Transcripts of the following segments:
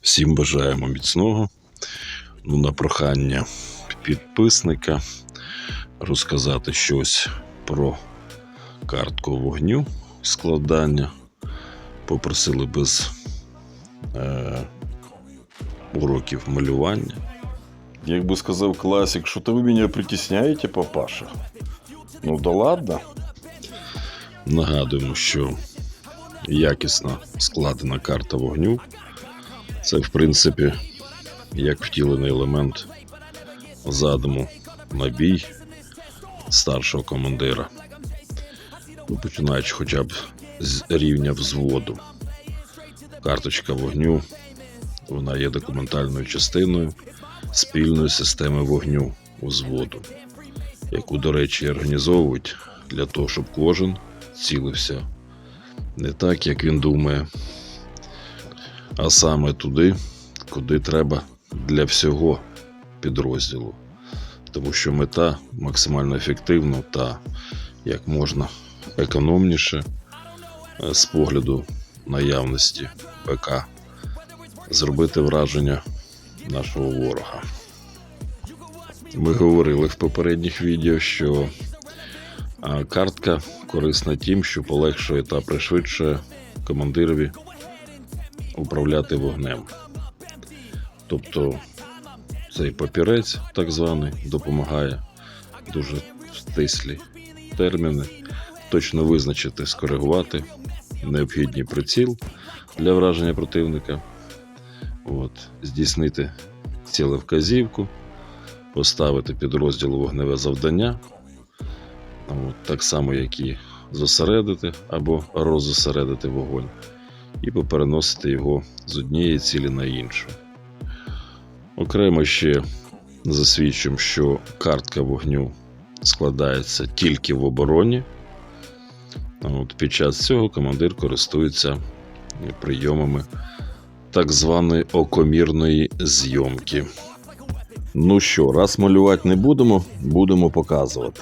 Всім бажаємо міцного. Ну, на прохання підписника розказати щось про картку вогню складання. Попросили без е, уроків малювання. Як би сказав класик, що то ви мене притісняєте, папаша? Ну да ладно. Нагадуємо, що якісно складена карта вогню це, в принципі, як втілений елемент задуму на бій старшого командира. Ну, починаючи хоча б з рівня взводу. Карточка вогню вона є документальною частиною спільної системи вогню взводу, яку, до речі, організовують для того, щоб кожен цілився не так, як він думає, а саме туди, куди треба для всього підрозділу. Тому що мета максимально ефективно та як можна економніше е, з погляду наявності ПК зробити враження нашого ворога. Ми говорили в попередніх відео, що картка корисна тим, що полегшує та пришвидшує командирові управляти вогнем. Тобто цей папірець, так званий, допомагає дуже стислі терміни, точно визначити, скоригувати необхідний приціл для враження противника, от, здійснити цілевказівку, поставити підрозділу вогневе завдання, от, так само, як і зосередити або роззосередити вогонь, і попереносити його з однієї цілі на іншу. Окремо ще засвідчимо, що картка вогню складається тільки в обороні. От Під час цього командир користується прийомами так званої окомірної зйомки. Ну що, раз малювати не будемо, будемо показувати.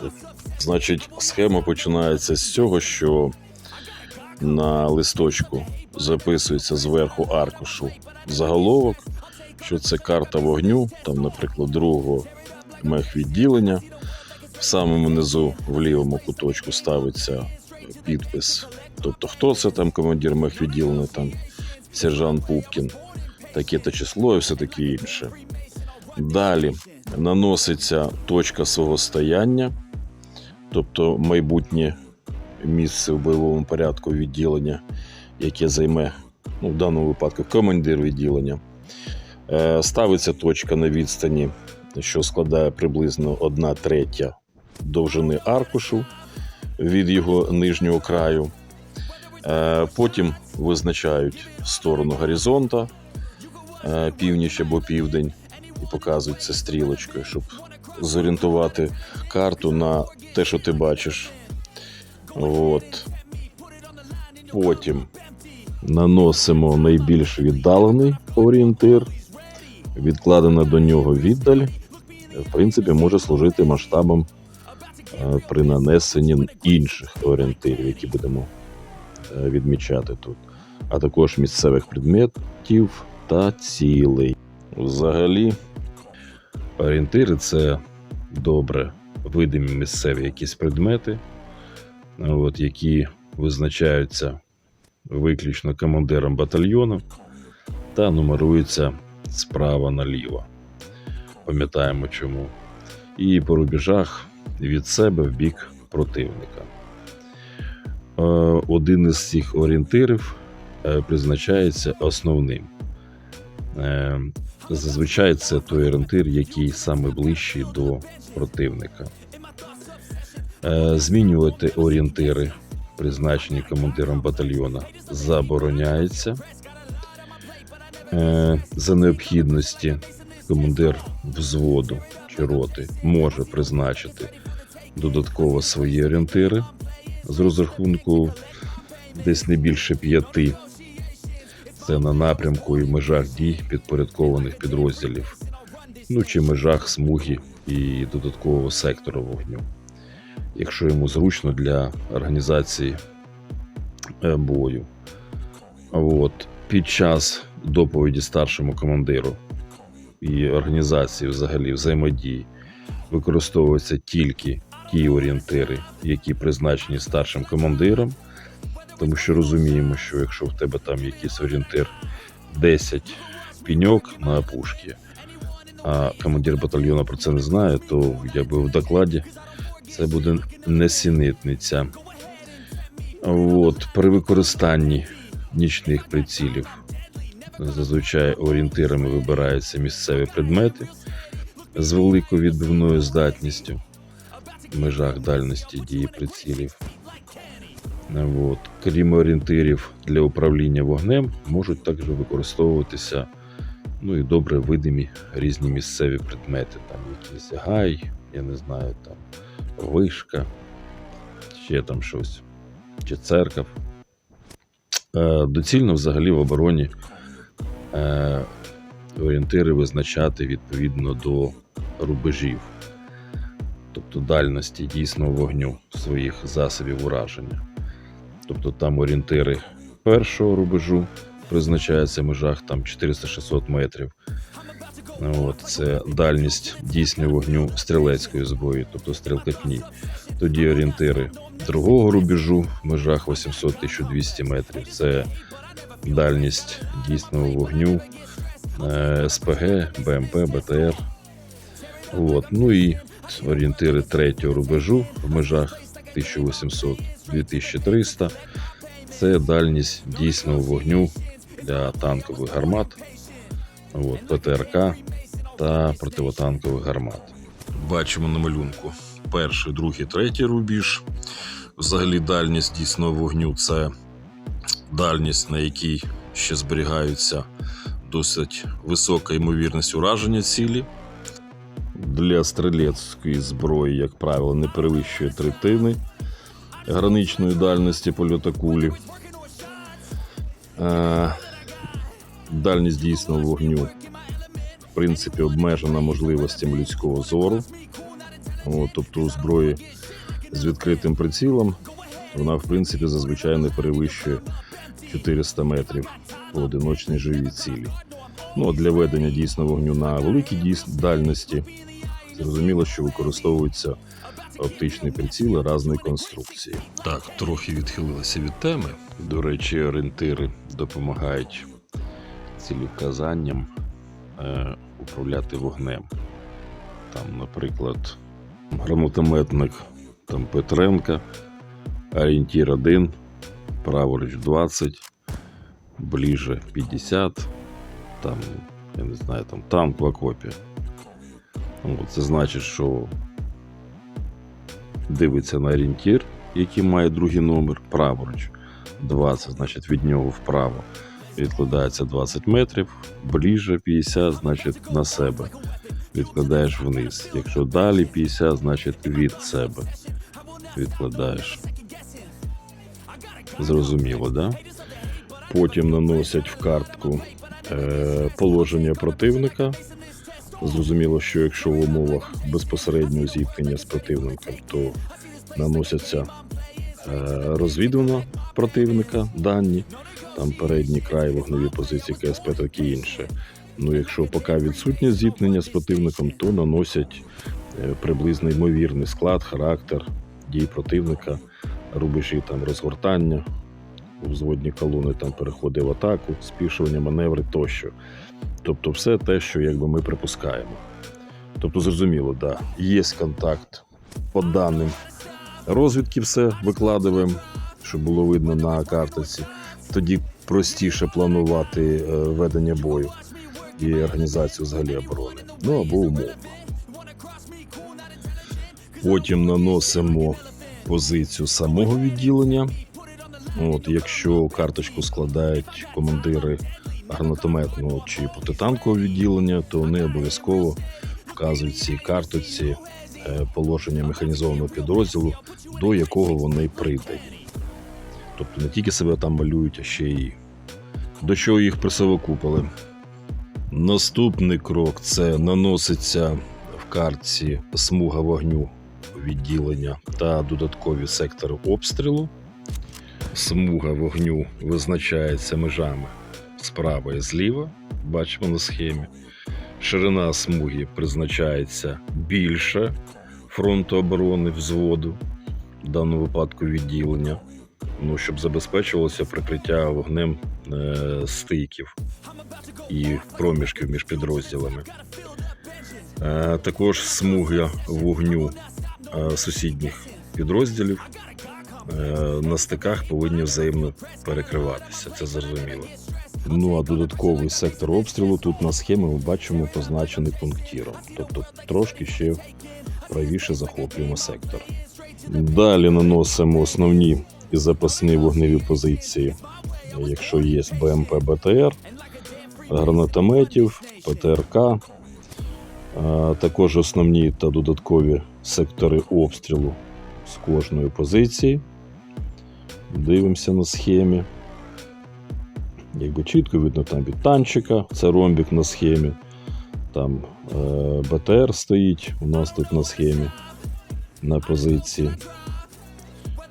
Значить, схема починається з цього, що на листочку записується зверху аркушу заголовок, що це карта вогню, там, наприклад, другого мехвідділення. В самому низу в лівому куточку ставиться підпис. Тобто, хто це там командир мехвідділення, там сержант Пупкін, таке-то число і все таке інше. Далі наноситься точка свого стояння, тобто майбутнє місце в бойовому порядку відділення, яке займе, ну, в даному випадку, командир відділення. Е, Ставиться точка на відстані, що складає приблизно 1 третя довжини аркушу від його нижнього краю. Е, Потім визначають сторону горизонта, е, північ або південь, і показують це стрілочкою, щоб зорієнтувати карту на те, що ти бачиш. От. Потім наносимо найбільш віддалений орієнтир, відкладена до нього віддаль. В принципі, може служити масштабом е, при нанесенні інших орієнтирів, які будемо е, відмічати тут, а також місцевих предметів та цілей. Взагалі, орієнтири це добре видимі місцеві якісь предмети, от, які визначаються виключно командиром батальйону та нумеруються справа наліво. Пам'ятаємо чому. І по рубежах від себе в бік противника. Е, Один із цих орієнтирів е, призначається основним. Е, Зазвичай це той орієнтир, який саме ближчий до противника. Е, Змінювати орієнтири, призначені командиром батальйона, забороняється. Е, За необхідності командир взводу чи роти може призначити додатково свої орієнтири з розрахунку десь не більше п'яти. Це на напрямку і межах дій підпорядкованих підрозділів, ну чи межах смуги і додаткового сектору вогню, якщо йому зручно для організації е, бою. От, під час доповіді старшому командиру і організації взагалі взаємодії використовуються тільки ті орієнтири, які призначені старшим командиром, тому що розуміємо, що якщо в тебе там якийсь орієнтир 10 піньок на опушці, а командир батальйону про це не знає, то якби в докладі це буде несінитниця. От, при використанні нічних прицілів зазвичай орієнтирами вибираються місцеві предмети з великою відбивною здатністю в межах дальності дії прицілів. От. Крім орієнтирів для управління вогнем, можуть також використовуватися ну і добре видимі різні місцеві предмети, там якийсь гай, я не знаю, там вишка, ще там щось, чи церков. Е, Доцільно взагалі в обороні е, орієнтири визначати відповідно до рубежів, тобто дальності дійсного вогню своїх засобів ураження. Тобто там орієнтири першого рубежу призначаються в межах там 400-600 метрів. От, це дальність дійсного вогню стрілецької зброї, тобто стрілкатні. Тоді орієнтири другого рубежу в межах 800-1200 метрів. Це дальність дійсного вогню е, СПГ, БМП, БТР. От. Ну і орієнтири третього рубежу в межах 1800-2300. Це дальність дійсного вогню для танкових гармат, от, ПТРК та противотанкових гармат. Бачимо на малюнку перший, другий, третій рубіж. Взагалі дальність дійсного вогню це дальність, на якій ще зберігаються досить висока ймовірність ураження цілі. Для стрілецької зброї, як правило, не перевищує третини граничної дальності польоту кулі. Дальність дійсного вогню, в принципі, обмежена можливостями людського зору. От, тобто у зброї з відкритим прицілом вона, в принципі, зазвичай не перевищує 400 метрів по одиночній живій цілі. Ну, а для ведення дійсного вогню на великій дійс... дальності зрозуміло, що використовуються оптичні приціли різної конструкції. Так, трохи відхилилися від теми. До речі, орієнтири допомагають цілевказанням е, управляти вогнем. Там, наприклад, гранатометник там Петренка, орієнтір 1, праворуч 20, ближе 50, там, я не знаю, там танк в окопі. От, це значить, що дивиться на орієнтір, який має другий номер, праворуч 20, значить від нього вправо відкладається 20 метрів, ближче 50, значить на себе. Відкладаєш вниз. Якщо далі 50, значить від себе відкладаєш. Зрозуміло, да? Потім наносять в картку е, положення противника. Зрозуміло, що якщо в умовах безпосереднього зіткнення з противником, то наносяться е, розвідувано противника дані, там передній край, вогневі позиції КСП, таке інше. Ну, якщо поки відсутнє зіткнення з противником, то наносять е, приблизно ймовірний склад, характер дій противника, рубежі там розгортання, взводні колони там переходи в атаку, спішування, маневри тощо. Тобто, все те, що якби ми припускаємо. Тобто, зрозуміло, да, є контакт по даним розвідки, все викладаємо, щоб було видно на карточці. Тоді простіше планувати е, ведення бою і організацію взагалі оборони. Ну або умовно. Потім наносимо позицію самого відділення. От, якщо карточку складають командири гранатометного чи протитанкового відділення, то вони обов'язково вказують цій карточці положення механізованого підрозділу, до якого вони придані. Тобто не тільки себе там малюють, а ще й до чого їх присовокупили. Наступний крок це наноситься в картці смуга вогню відділення та додаткові сектори обстрілу. Смуга вогню визначається межами справа і зліва, бачимо на схемі. Ширина смуги призначається більше фронту оборони взводу, в даному випадку відділення, ну, щоб забезпечувалося прикриття вогнем е, стиків і проміжків між підрозділами. Е, також смуга вогню е, сусідніх підрозділів е, на стиках повинні взаємно перекриватися, це зрозуміло. Ну а додатковий сектор обстрілу тут на схемі ми бачимо позначений пунктіром, тобто трошки ще правіше захоплюємо сектор. Далі наносимо основні і запасні вогневі позиції, якщо є БМП БТР, гранатометів, ПТРК, також основні та додаткові сектори обстрілу з кожної позиції. Дивимося на схемі. Якби чітко видно там від танчика, це ромбік на схемі. Там е, БТР стоїть у нас тут на схемі на позиції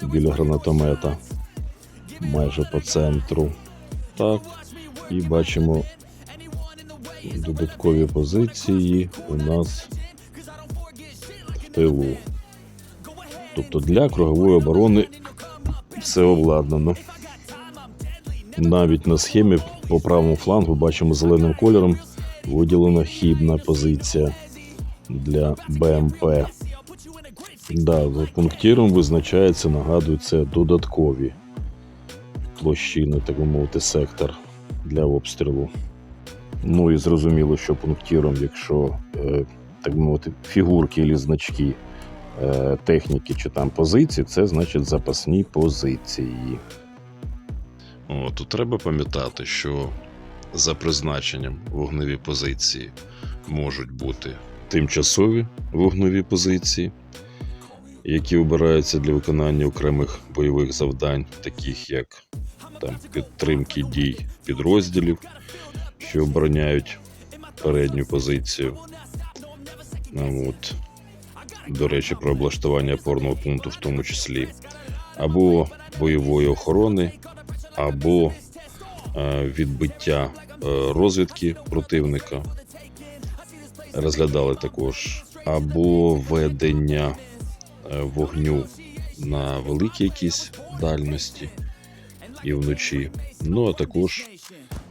біля гранатомета, майже по центру. Так. І бачимо додаткові позиції у нас в тилу. Тобто для кругової оборони все обладнано. Навіть на схемі по правому флангу бачимо зеленим кольором виділена хібна позиція для БМП. Да, за пунктиром визначається, нагадую, це додаткові площини, так би мовити, сектор для обстрілу. Ну і зрозуміло, що пунктиром, якщо е, так мовити, фігурки або значки е, техніки чи там позиції, це значить запасні позиції. О, тут треба пам'ятати, що за призначенням вогневі позиції можуть бути тимчасові вогневі позиції, які обираються для виконання окремих бойових завдань, таких як там, підтримки дій підрозділів, що обороняють передню позицію. От. До речі, про облаштування опорного пункту в тому числі, або бойової охорони, або відбиття е, розвідки противника. Розглядали також або ведення е, вогню на великій якісь дальності і вночі. Ну а також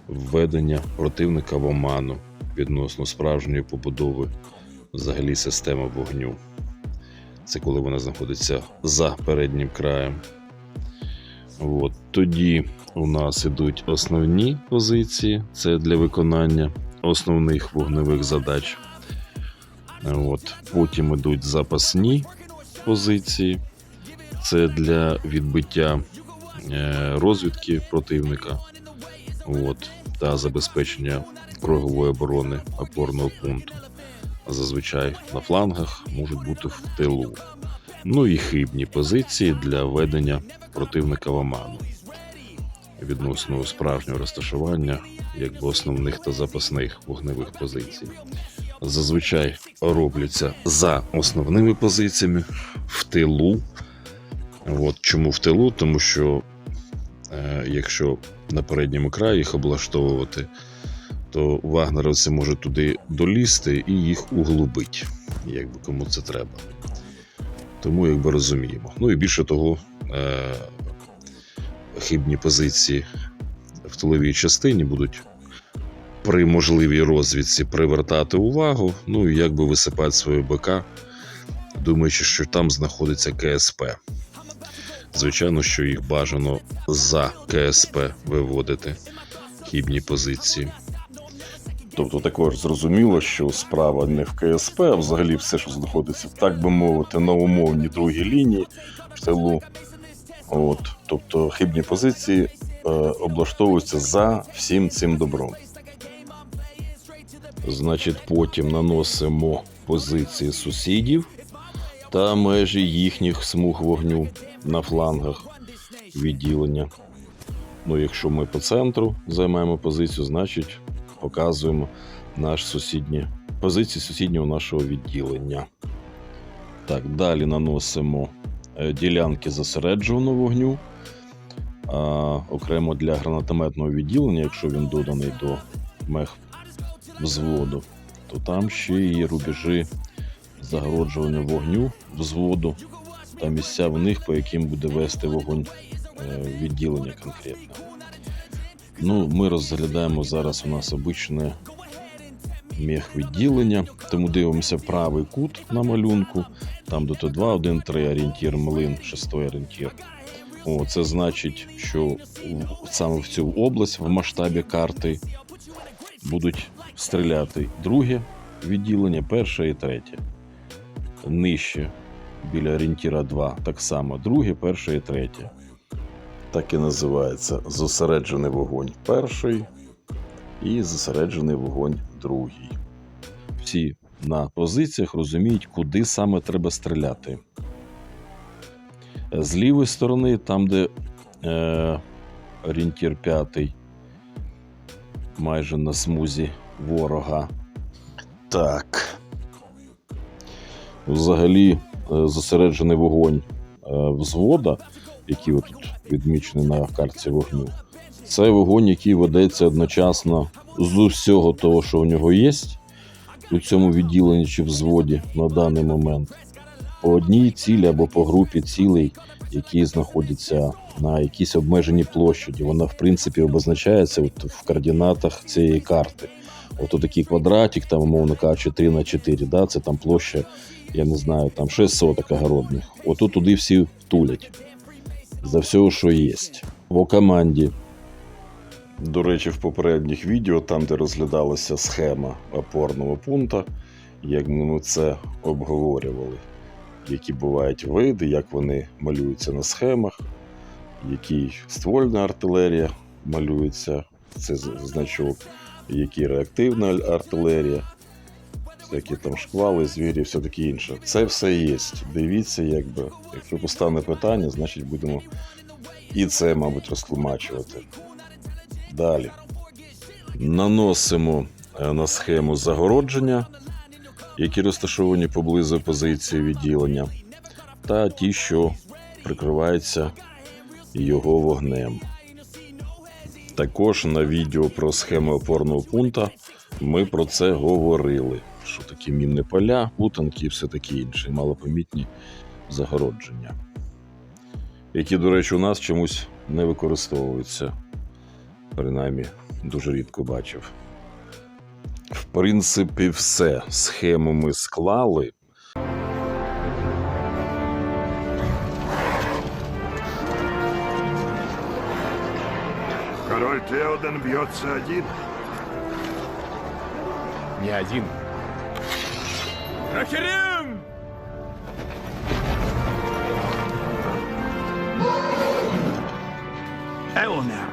введення противника в оману відносно справжньої побудови взагалі системи вогню. Це коли вона знаходиться за переднім краєм. От. Тоді у нас ідуть основні позиції, це для виконання основних вогневих задач. От. Потім ідуть запасні позиції, це для відбиття е, розвідки противника от, та забезпечення кругової оборони опорного пункту. Зазвичай на флангах можуть бути в тилу. Ну і хибні позиції для ведення противника в оману відносно справжнього розташування якби основних та запасних вогневих позицій. Зазвичай робляться за основними позиціями в тилу. От чому в тилу? Тому що е, якщо на передньому краї їх облаштовувати, то вагнеровці можуть туди долізти і їх углубить, якби кому це треба. Тому якби розуміємо. Ну і більше того, е, хибні позиції в тиловій частині будуть при можливій розвідці привертати увагу, ну і якби висипати свою БК, думаючи, що там знаходиться КСП. Звичайно, що їх бажано за КСП виводити хібні позиції. Тобто також зрозуміло, що справа не в КСП, а взагалі все, що знаходиться, так би мовити, на умовній другій лінії в тилу. От, тобто хибні позиції е, облаштовуються за всім цим добром. Значить, потім наносимо позиції сусідів та межі їхніх смуг вогню на флангах відділення. Ну, якщо ми по центру займаємо позицію, значить показуємо наш сусідні позиції сусіднього нашого відділення. Так, далі наносимо е, ділянки зосереджуваного вогню. а окремо для гранатометного відділення, якщо він доданий до мех взводу, то там ще і рубежі загороджування вогню взводу та місця в них, по яким буде вести вогонь е, відділення конкретно. Ну, ми розглядаємо зараз у нас обичне мех відділення, тому дивимося правий кут на малюнку, там до Т2, 1, 3 орієнтір, млин, 6 орієнтір. О, це значить, що саме в цю область в масштабі карти будуть стріляти друге відділення, перше і третє. Нижче біля орієнтіра 2, так само друге, перше і третє. Так і називається зосереджений вогонь перший і зосереджений вогонь другий. Всі на позиціях розуміють, куди саме треба стріляти. З лівої сторони, там, де е, орієнтір п'ятий, майже на смузі ворога. Так, Взагалі, е, зосереджений вогонь е, взвода, який тут відмічений на картці вогню, це вогонь, який ведеться одночасно з усього того, що в нього є у цьому відділенні чи взводі на даний момент. По одній цілі або по групі цілей, які знаходяться на якійсь обмеженій площаді. Вона, в принципі, обозначається от в координатах цієї карти. От такий квадратик, там, умовно кажучи, 3 на 4, да, це там площа, я не знаю, там 6 соток огородних. Отут туди всі втулять. За все, що є. В команді до речі, в попередніх відео, там, де розглядалася схема опорного пункту, як ми це обговорювали, які бувають види, як вони малюються на схемах, які ствольна артилерія малюється, це значок, які реактивна артилерія, всякі там шквали, звірі, все таке інше. Це все є. Дивіться, якби. Якщо постане питання, значить будемо і це, мабуть, розтлумачувати. Далі. наносимо е, на схему загородження, які розташовані поблизу позиції відділення, та ті, що прикриваються його вогнем. Також на відео про схеми опорного пункту ми про це говорили. Що такі мінні поля, путанки і все таке інше, малопомітні загородження. Які, до речі, у нас чомусь не використовуються. Принаймні, дуже рідко бачив. В принципі, все. Схему ми склали. Король Теоден бьется один. Не один. Kakirim! Eoner!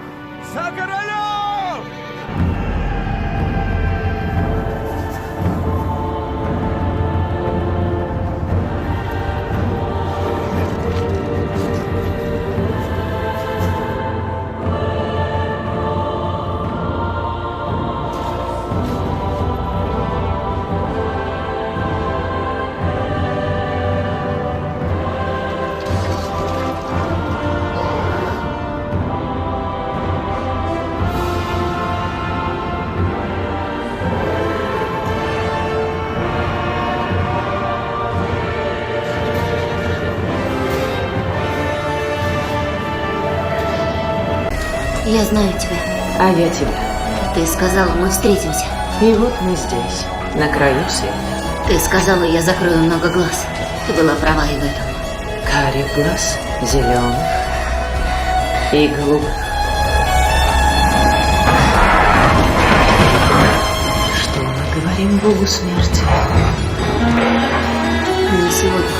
Sakarala! Я знаю тебя. А я тебя. Ты сказала, мы встретимся. И вот мы здесь, на краю света. Ты сказала, я закрою много глаз. Ты была права и в этом. Карих глаз, зеленых и голубых. Что мы говорим Богу смерти? Не сегодня.